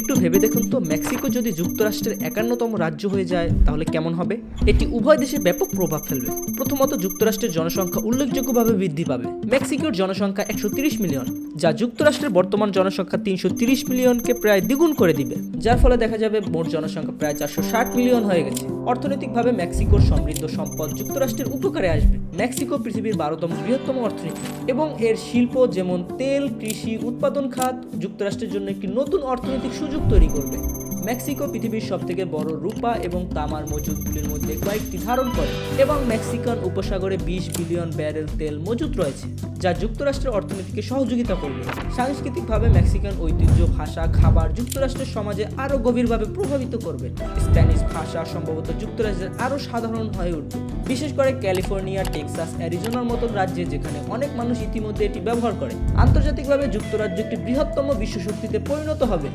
একটু ভেবে দেখুন তো, মেক্সিকো যদি যুক্তরাষ্ট্রের একান্নতম রাজ্য হয়ে যায়, তাহলে কেমন হবে? এটি উভয় দেশে ব্যাপক প্রভাব ফেলবে। প্রথমত, যুক্তরাষ্ট্রের জনসংখ্যা উল্লেখযোগ্যভাবে বৃদ্ধি পাবে। মেক্সিকোর জনসংখ্যা একশো মিলিয়ন, যা যুক্তরাষ্ট্রের বর্তমান জনসংখ্যা তিনশো মিলিয়নকে প্রায় দ্বিগুণ করে দিবে, যার ফলে দেখা যাবে মোট জনসংখ্যা প্রায় চারশো ষাট মিলিয়ন হয়ে গেছে। অর্থনৈতিকভাবে মেক্সিকোর সমৃদ্ধ সম্পদ যুক্তরাষ্ট্রের উপকারে আসবে। মেক্সিকো পৃথিবীর বারোতম বৃহত্তম অর্থনীতি এবং এর শিল্প যেমন তেল, কৃষি, উৎপাদন, খাত যুক্তরাষ্ট্রের জন্য একটি নতুন অর্থনৈতিক সুযোগ তৈরি করবে। মেক্সিকো পৃথিবীর সবথেকে বড় রূপা এবং তামার মজুদগুলির মধ্যে কয়েকটি ধারণ করে এবং মেক্সিকান উপসাগরে বিশ বিলিয়ন ব্যারেল তেল মজুদ রয়েছে, যা যুক্তরাষ্ট্রের অর্থনীতিকে সহযোগিতা করবে। সাংস্কৃতিকভাবে মেক্সিকান ঐতিহ্য, ভাষা, খাবার যুক্তরাষ্ট্রের সমাজে আরও গভীরভাবে প্রভাবিত করবে। স্প্যানিশ ভাষা সম্ভবত যুক্তরাষ্ট্রের আরও সাধারণ হয়ে উঠবে। বিশেষ করে ক্যালিফোর্নিয়া, টেক্সাস, অ্যারিজোনার মতন রাজ্যে যেখানে অনেক মানুষ ইতিমধ্যে এটি ব্যবহার করে। আন্তর্জাতিকভাবে যুক্তরাজ্য একটি বৃহত্তম বিশ্বশক্তিতে পরিণত হবে।